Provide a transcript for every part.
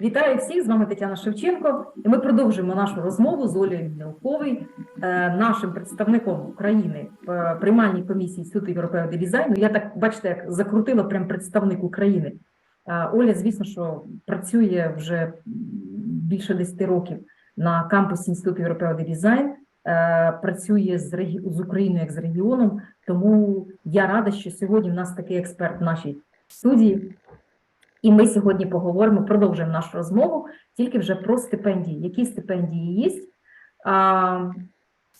Вітаю всіх! З вами Тетяна Шевченко. І ми продовжуємо нашу розмову з Олею Мілковою, е, нашим представником України в приймальній комісії Інституту європейського дизайну. Я так бачите, як закрутила прям представник України. Е, Оля, звісно, що працює вже більше 10 років на кампусі Інституту європейського дизайн. е, Працює з регі- з Україною як з регіоном, тому я рада, що сьогодні в нас такий експерт в нашій студії. І ми сьогодні поговоримо, продовжуємо нашу розмову тільки вже про стипендії. Які стипендії є? А,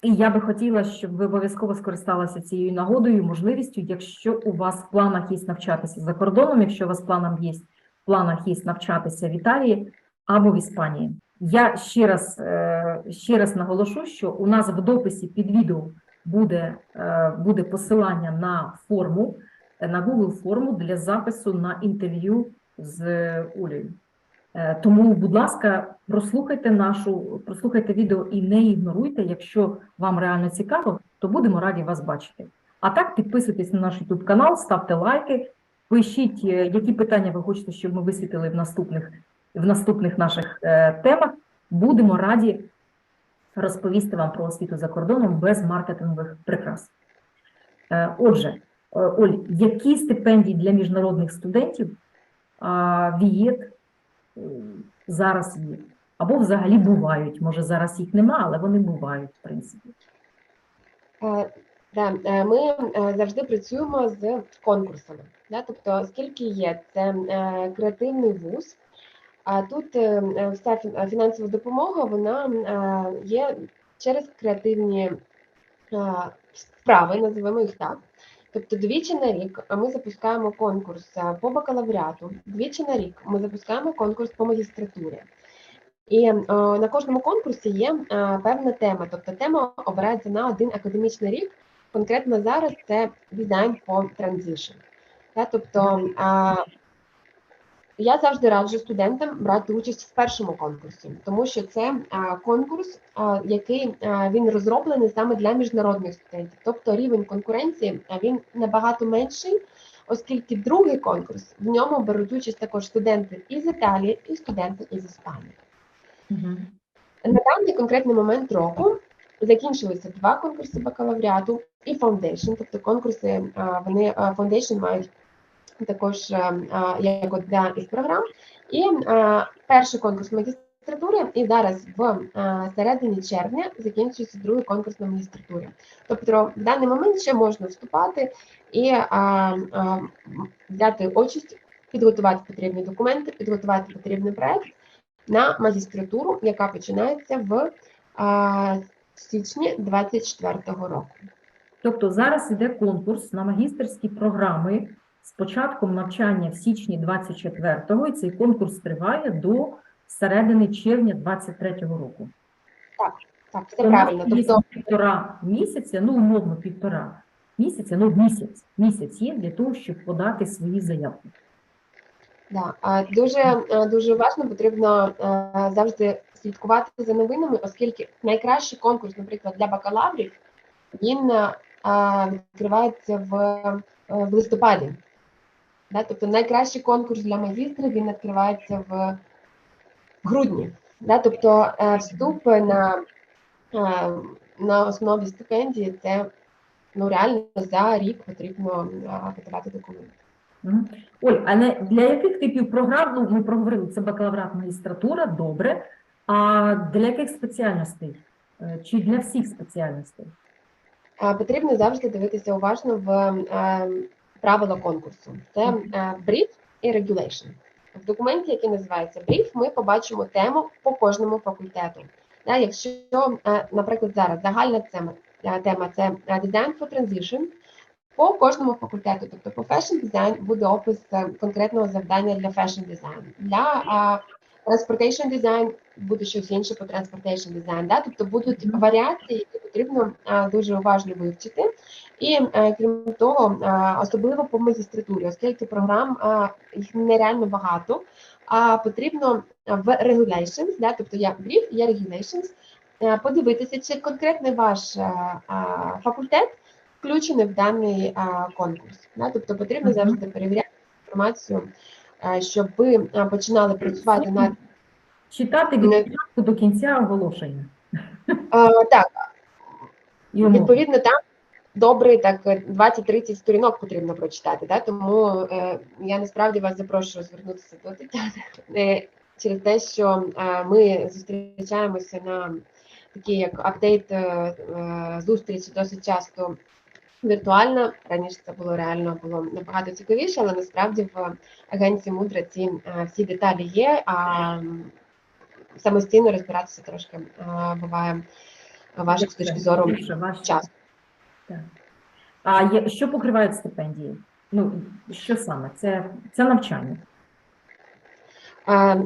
і я би хотіла, щоб ви обов'язково скористалися цією нагодою, можливістю, якщо у вас в планах є навчатися за кордоном, якщо у вас в є, в планах є навчатися в Італії або в Іспанії. Я ще раз, е, ще раз наголошу, що у нас в дописі під відео буде, е, буде посилання на форму, на Google форму для запису на інтерв'ю з Олею. Е, Тому, будь ласка, прослухайте нашу, прослухайте відео і не ігноруйте. Якщо вам реально цікаво, то будемо раді вас бачити. А так, підписуйтесь на наш YouTube канал, ставте лайки, пишіть, е, які питання ви хочете, щоб ми висвітили в наступних, в наступних наших е, темах. Будемо раді розповісти вам про освіту за кордоном без маркетингових прикрас. Отже, Оль, які стипендії для міжнародних студентів ВІЄТ зараз є. Або взагалі бувають. Може, зараз їх нема, але вони бувають, в принципі. Е, Да, е, ми е, завжди працюємо з конкурсами. Да? Тобто, скільки є, це креативний вуз. А тут вся фінансова допомога вона є через креативні справи, називаємо їх так. Тобто двічі на рік ми запускаємо конкурс е, по бакалавріату, двічі на рік ми запускаємо конкурс по магістратурі. І о, на кожному конкурсі є о, певна тема. Тобто тема обирається на один академічний рік. Конкретно зараз це дизайн по транзишн. Тобто е, я завжди раджу студентам брати участь в першому конкурсі, тому що це конкурс, який він розроблений саме для міжнародних студентів. Тобто рівень конкуренції він набагато менший, оскільки другий конкурс в ньому беруть участь також студенти із Італії і студенти із Іспанії. Угу. На даний конкретний момент року закінчилися два конкурси бакалавріату і фаундейшн, тобто конкурси вони фаундейшн мають також а, а, як одна із програм. І а, перший конкурс магістратури, і зараз в середині червня закінчується другий конкурс на магістратурі. Тобто в даний момент ще можна вступати і взяти участь, підготувати потрібні документи, підготувати потрібний проект на магістратуру, яка починається в січні 24-го року. Тобто зараз іде конкурс на магістерські програми з початком навчання в січні 24-го, і цей конкурс триває до середини червня 23-го року. Так, все Тому правильно. Тобто, півтора місяця, ну умовно півтора місяця, ну місяць. Місяць є для того, щоб подати свої заявки. да, дуже дуже важливо потрібно завжди слідкувати за новинами, оскільки найкращий конкурс, наприклад, для бакалаврів, він відкривається в, е, в листопаді. Да? Тобто найкращий конкурс для магістрів він відкривається в грудні. Да? Тобто е, вступ на, е, на основі стипендії це ну, реально за рік потрібно е, подавати документи. Оль, а не для яких типів програм, ну ми проговорили, це бакалаврат, магістратура, добре. А для яких спеціальностей? Чи для всіх спеціальностей? Потрібно завжди дивитися уважно в правила конкурсу. Це е, brief і regulation. В документі, який називається brief, ми побачимо тему по кожному факультету. Якщо, е, наприклад, зараз загальна тема, е, тема це е, Design for Transition, по кожному факультету, тобто по Fashion Design буде опис е, конкретного завдання для Fashion Design. Для е, Transportation Design буде щось інше по Transportation Design. Да? Тобто будуть Мгм. варіації, які потрібно е, дуже уважно вивчити. І е, крім того, е, особливо по магістратурі, оскільки програм е, їх нереально багато, а потрібно в regulations, да, тобто є brief, є regulations, е, подивитися, чи конкретний ваш е, е, факультет включений в даний е, конкурс. Да, тобто потрібно Мгм. завжди перевіряти інформацію, щоб ви е, починали працювати над читати від початку до кінця оголошення. А, так, відповідно, там добре так 20-30 сторінок потрібно прочитати. Да? Тому е, я насправді вас запрошую звернутися до Тетяни е, через те, що е, ми зустрічаємося на такі як апдейт е, е, зустрічі досить часто віртуально. Раніше це було реально було набагато цікавіше, але насправді в агенції мудра ці е, всі деталі є. А самостійно розбиратися трошки е, буває важко з точки зору Більше, часу. Так. А є, що покривають стипендії? Ну, що саме? Це, це навчання. Е,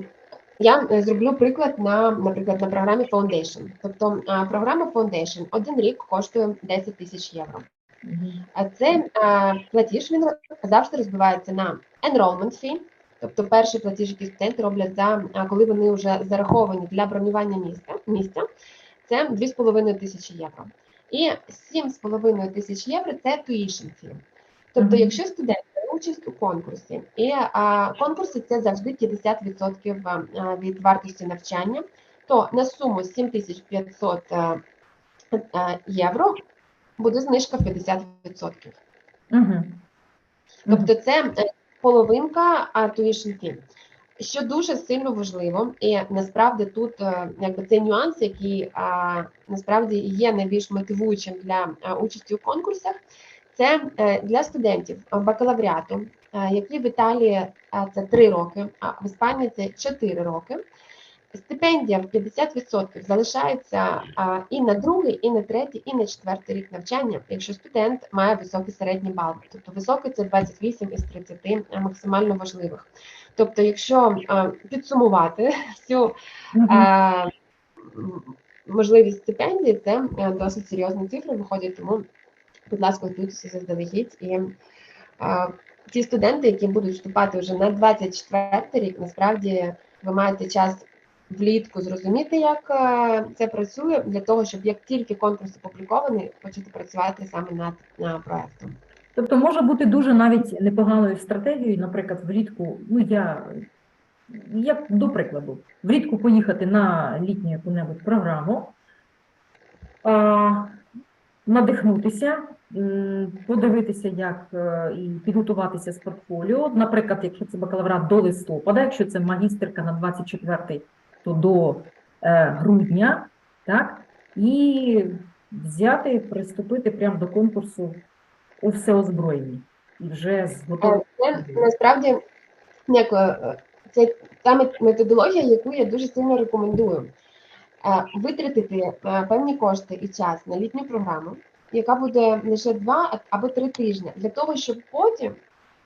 Я зроблю приклад на, наприклад, на програмі Foundation. Тобто програма Foundation один рік коштує 10 тисяч євро. А цей е, платіж він завжди розбивається на enrollment fee, тобто перший платіж, який студенти роблять за коли вони вже зараховані для бронювання місця, місця це 2,5 тисячі євро. І 7,5 тисяч євро це tuition fee. Тобто, якщо студент бере участь у конкурсі, і а, конкурси це завжди 50% а, від вартості навчання, то на суму 7500 е, е, євро буде знижка 50%. Угу. Тобто це е, половинка tuition fee. Що дуже сильно важливо, і насправді тут е, якби цей нюанс, який а, насправді є найбільш мотивуючим для а, участі у конкурсах, це е, для студентів бакалавріату, е, які в Італії це 3 роки, а в Іспанії це 4 роки. Стипендія в 50% залишається і на другий, і на третій, і на четвертий рік навчання, якщо студент має високий середній бал. Тобто високий це 28 із 30 максимально важливих. Тобто, якщо підсумувати всю можливість стипендії, це е, досить серйозні цифри виходять, тому, будь ласка, готуйтеся заздалегідь. І ті студенти, які будуть вступати вже на 24 рік, насправді ви маєте час влітку зрозуміти, як е, це працює, для того, щоб як тільки конкурс опублікований, почати працювати саме над е, проектом. Тобто може бути дуже навіть непоганою стратегією, наприклад, влітку, ну я, я до прикладу, влітку поїхати на літню яку-небудь програму, надихнутися, подивитися, як е, і підготуватися з портфоліо. Наприклад, якщо це бакалаврат до листопада, якщо це магістерка на 24 то до е, грудня, так, і взяти, приступити прямо до конкурсу у всеозброєнні і вже з Е, готовим. Насправді е, це та мет- методологія, яку я дуже сильно рекомендую. Е, Витратити е, певні кошти і час на літню програму, яка буде лише два або три тижні, для того, щоб потім,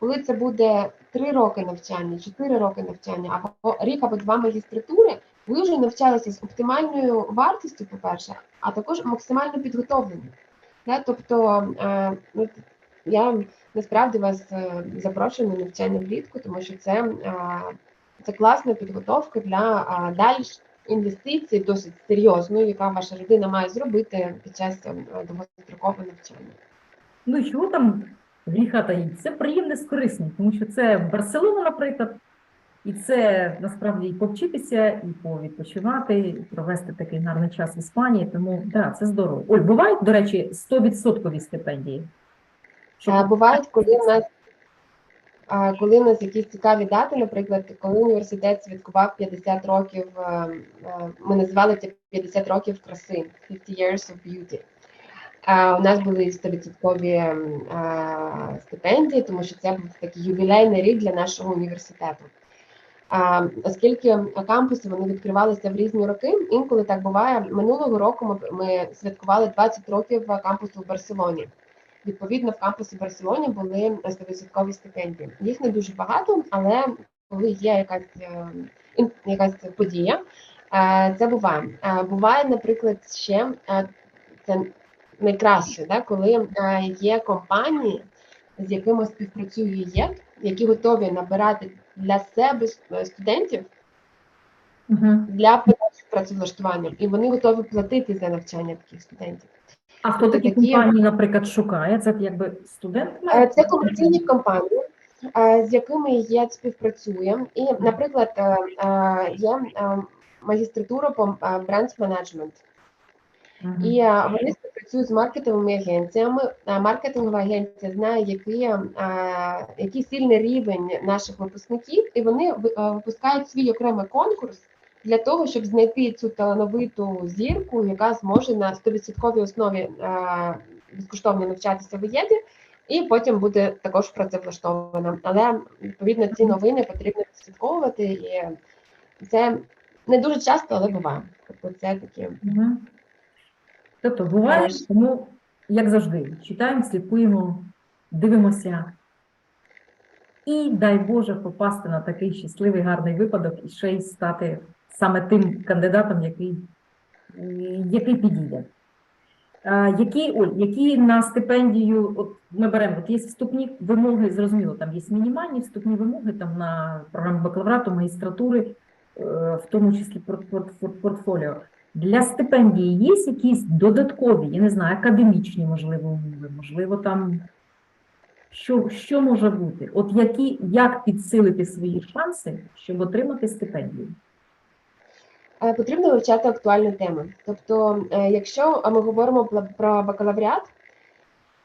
коли це буде три роки навчання, чотири роки навчання, або рік або два магістратури, ви вже навчалися з оптимальною вартістю, по-перше, а також максимально підготовлені. Тобто, е, ну, я насправді вас е, запрошую на навчання влітку, тому що це, е, це класна підготовка для дальш інвестицій, досить серйозної, яка ваша родина має зробити під час довгострокового навчання. Ну і чого там гріха таїть? Це приємне з корисним, тому що це Барселона, наприклад, і це насправді і повчитися, і повідпочивати, і провести такий гарний час в Іспанії. Тому да, це здорово. Оль, бувають, до речі, 100% стипендії. Щоб- А бувають, коли в нас а, коли в нас якісь цікаві дати, наприклад, коли університет святкував 50 років, е, е, ми називали це 50 років краси, 50 years of beauty. А, У нас були 100% ем, стипендії, тому що це був такий ювілейний рік для нашого університету. Оскільки кампуси вони відкривалися в різні роки, інколи так буває. Минулого року ми, ми святкували 20 років кампусу в Барселоні. Відповідно, в кампусі в Барселоні були 100% стипендії. Їх не дуже багато, але коли є якась, е, якась подія, е, це буває. Е, Буває, наприклад, ще це найкраще, да, коли є компанії, з якими співпрацює ЄК, які готові набирати для себе студентів Мгм. для подальшого працевлаштування, і вони готові платити за навчання таких студентів. А хто такі такі- компанії, наприклад, шукає? Це якби студент? Е. Це комерційні компанії, е, з якими ЄД співпрацює. І, наприклад, е, е, є е, магістратура по бренд менеджмент. І вони співпрацюють з маркетинговими агенціями. Е, Маркетингова агенція знає, який, який сильний рівень наших випускників, і вони ви- випускають свій окремий конкурс для того, щоб знайти цю талановиту зірку, яка зможе на 100% основі безкоштовно навчатися в ЄДі, і потім буде також працевлаштована. Але відповідно ці новини потрібно відслідковувати, і це не дуже часто, але буває. Тобто це такі. Мгм. Тобто буває, тому, як завжди, читаємо, слідкуємо, дивимося. І дай Боже попасти на такий щасливий, гарний випадок і ще й стати саме тим кандидатом, який, який підійде. А, Які, Оль, які на стипендію, от ми беремо, от є вступні вимоги, зрозуміло, там є мінімальні вступні вимоги там на програму бакалаврату, магістратури, е, в тому числі порт- порт- порт- портфоліо. Для стипендії є якісь додаткові, я не знаю, академічні, можливо, умови, можливо, там що, що може бути? От які, як підсилити свої шанси, щоб отримати стипендію? Е, Потрібно вивчати актуальні теми. Тобто, е, якщо ми говоримо про бакалавріат,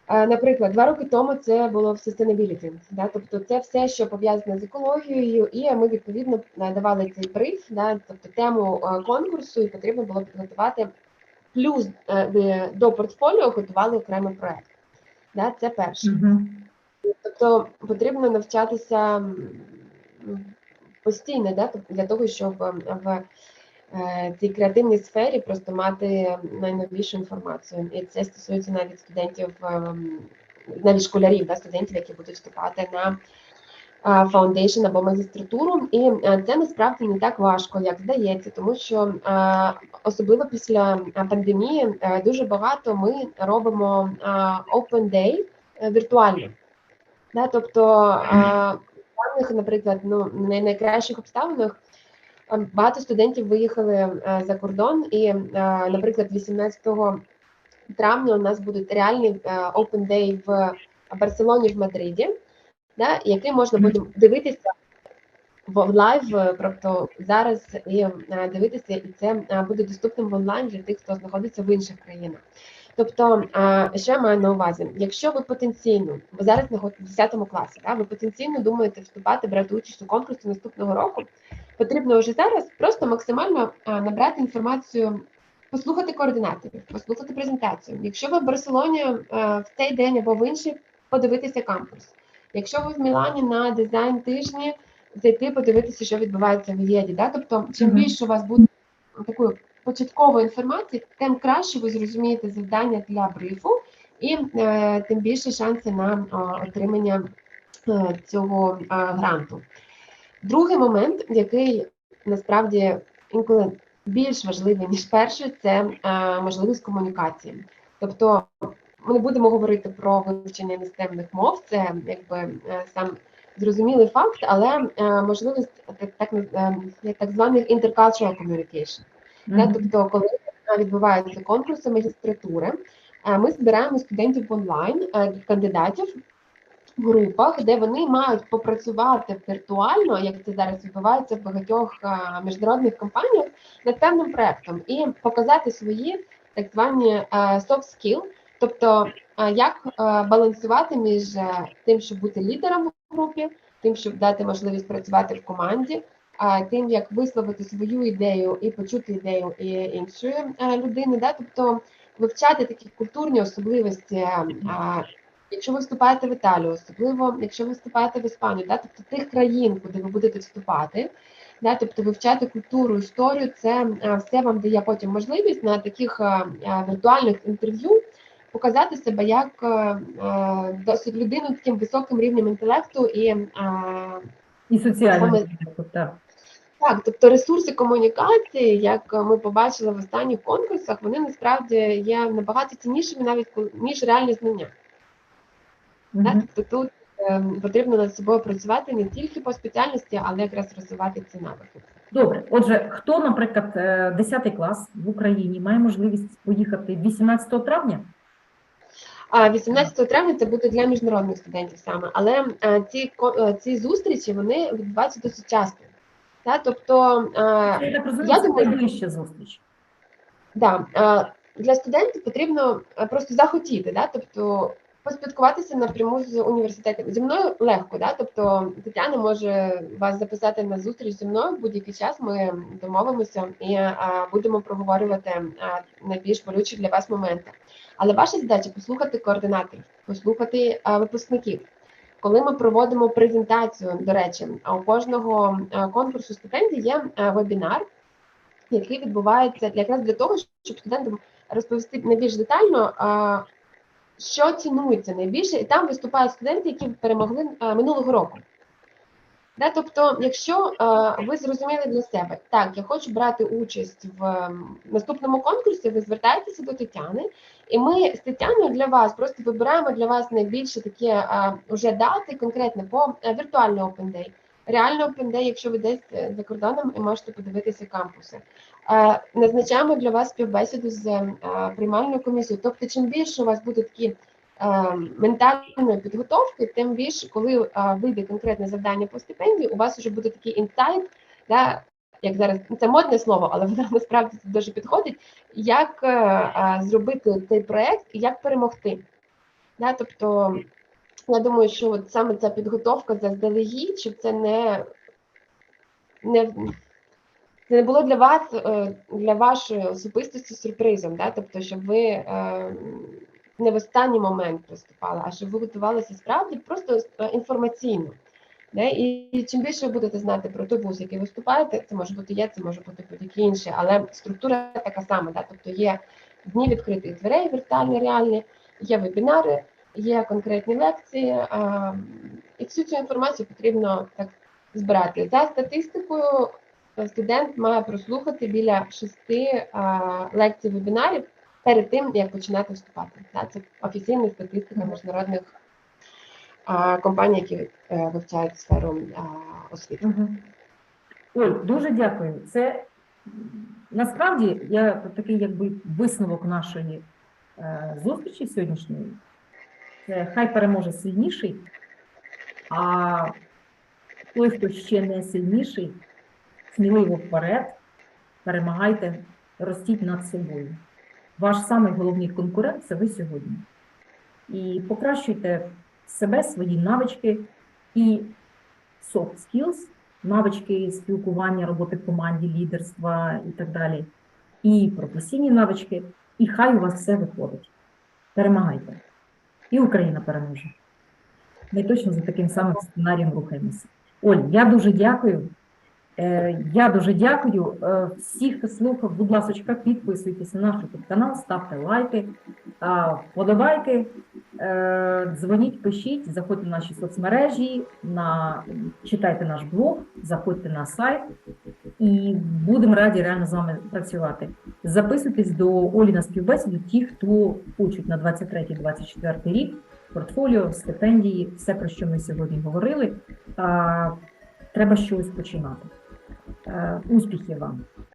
наприклад, два роки тому це було в sustainability, да? тобто це все, що пов'язане з екологією, і ми відповідно е, давали цей бриф, да? тобто тему конкурсу, і потрібно було підготувати. Плюс е, до портфоліо готували окремий проект. Да? Це перше. Угу. Тобто потрібно навчатися постійно, да, тобто для того, щоб в цій креативній сфері просто мати найновішу інформацію. І це стосується навіть студентів, ем, навіть школярів, да, студентів, які будуть вступати на фаундейшн або магістратуру. І е, це насправді не так важко, як здається, тому що е, особливо після е, пандемії е, дуже багато ми робимо е, open day е, віртуально. Да, тобто е, в даних, наприклад, ну не найкращих обставинах е, багато студентів виїхали е, за кордон, і, е, наприклад, 18 травня у нас будуть реальні е, open day в Барселоні в Мадриді, да, який можна буде дивитися в лайв, е, тобто зараз і е, дивитися, і це е, буде доступним в онлайн для тих, хто знаходиться в інших країнах. Тобто, е, що я маю на увазі, якщо ви потенційно, ви зараз в 10 класі, да, ви потенційно думаєте вступати, брати участь у конкурсі наступного року, потрібно вже зараз просто максимально е, набрати інформацію, послухати координаторів, послухати презентацію. Якщо ви в Барселоні е, в цей день або в інший, подивитися кампус. Якщо ви в Мілані на дизайн тижні, зайти подивитися, що відбувається в ЄДі. Да? Тобто, чим більше у вас буде такої початкової інформації, тим краще ви зрозумієте завдання для брифу, і е, тим більше шанси на е, отримання е, цього е, гранту. Другий момент, який насправді інколи більш важливий ніж перший, це е, можливість комунікації. Тобто, ми не будемо говорити про вивчення іноземних мов, це якби е, сам зрозумілий факт, але е, можливість так, так, так званих intercultural communication. Да, Мгм. тобто, коли відбуваються конкурси магістратури, ми збираємо студентів онлайн, кандидатів групах, де вони мають попрацювати віртуально, як це зараз відбувається в багатьох е, міжнародних компаніях, над певним проектом і показати свої так звані е, soft skill, тобто е, як балансувати між тим, щоб бути лідером в групі, тим, щоб дати можливість працювати в команді, а тим, як висловити свою ідею і почути ідею іншої людини, да? тобто вивчати такі культурні особливості. а, Якщо ви вступаєте в Італію, особливо якщо ви вступаєте в Іспанію, да, тобто тих країн, куди ви будете вступати, да, тобто вивчати культуру, історію, це е, все вам дає потім можливість на таких е, е, віртуальних інтерв'ю показати себе як досить людину з таким високим рівнем інтелекту і І так. так, тобто ресурси комунікації, як ми побачили в останніх конкурсах, вони насправді є набагато ціннішими навіть ніж реальні знання. Да? Мгм. Тобто тут ем, потрібно над собою працювати не тільки по спеціальності, але якраз розвивати ці навики. Добре, отже, хто, наприклад, е, 10 клас в Україні має можливість поїхати 18 травня? 18 травня це буде для міжнародних студентів саме, але е, ці е, ці зустрічі вони відбуваються досить часто. Да, тобто е, Я розумію, це найближча зустріч. Да, е, для студентів потрібно е, просто захотіти, да? тобто поспілкуватися напряму з університетом. Зі мною легко, да? тобто Тетяна може вас записати на зустріч зі мною в будь-який час. Ми домовимося і е, будемо проговорювати е, найбільш болючі для вас моменти. Але ваша задача послухати координаторів, послухати е, випускників. Коли ми проводимо презентацію, до речі, а у кожного конкурсу стипендій є вебінар, який відбувається якраз для того, щоб студентам розповісти найбільш детально, а, що цінується найбільше, і там виступають студенти, які перемогли а, минулого року. Да, тобто, якщо а, ви зрозуміли для себе, так, я хочу брати участь в ем, наступному конкурсі, ви звертаєтеся до Тетяни, і ми з Тетяною для вас просто вибираємо для вас найбільше такі а, уже дати конкретно по е, віртуальний Open. Реально Open якщо ви десь е, за кордоном і можете подивитися кампуси. Е, Назначаємо для вас співбесіду з е, приймальною комісією. Тобто, чим більше у вас буде такі ментальної підготовки, тим більше, коли вийде конкретне завдання по стипендії, у вас вже буде такий інсайт, да, як зараз це модне слово, але воно насправді тут дуже підходить. Як зробити цей проект і як перемогти? Да, тобто, я думаю, що от саме ця підготовка заздалегідь, щоб це не, не це не було для вас, е, для вашої особистості сюрпризом, да? тобто, щоб ви е, не в останній момент приступали, а щоб ви готувалися справді просто е, інформаційно. Да? І чим більше ви будете знати про той вуз, який ви вступаєте, це може бути я, це може бути будь-яке інше, але структура така сама. Да? Тобто є дні відкритих дверей, віртуальні, реальні, є вебінари, є конкретні лекції, е, і всю цю інформацію потрібно так збирати. За статистикою, студент має прослухати біля шести а, лекцій вебінарів перед тим, як починати вступати. Це офіційна статистика міжнародних компаній, які е, вивчають сферу освіти. Оль, дуже дякую. Це насправді я такий якби висновок нашої е, зустрічі сьогоднішньої. Це хай переможе сильніший, а той, хто ще не сильніший, сміливо вперед, перемагайте, ростіть над собою. Ваш самий головний конкурент це ви сьогодні. І покращуйте себе, свої навички і soft skills, навички спілкування, роботи в команді, лідерства і так далі, і професійні навички, і хай у вас все виходить. Перемагайте. І Україна переможе. Ми точно за таким самим сценарієм рухаємося. Оль, я дуже дякую. Е, Я дуже дякую. Е, Всіх, хто слухав, будь ласка, підписуйтесь на наш канал, ставте лайки, а, е, дзвоніть, пишіть, заходьте в наші соцмережі, на, читайте наш блог, заходьте на сайт і будемо раді реально з вами працювати. Записуйтесь до Олі на співбесіду, ті, хто хочуть на 23-24 рік, портфоліо, стипендії, все, про що ми сьогодні говорили. Треба щось починати. Е, Успіхів вам!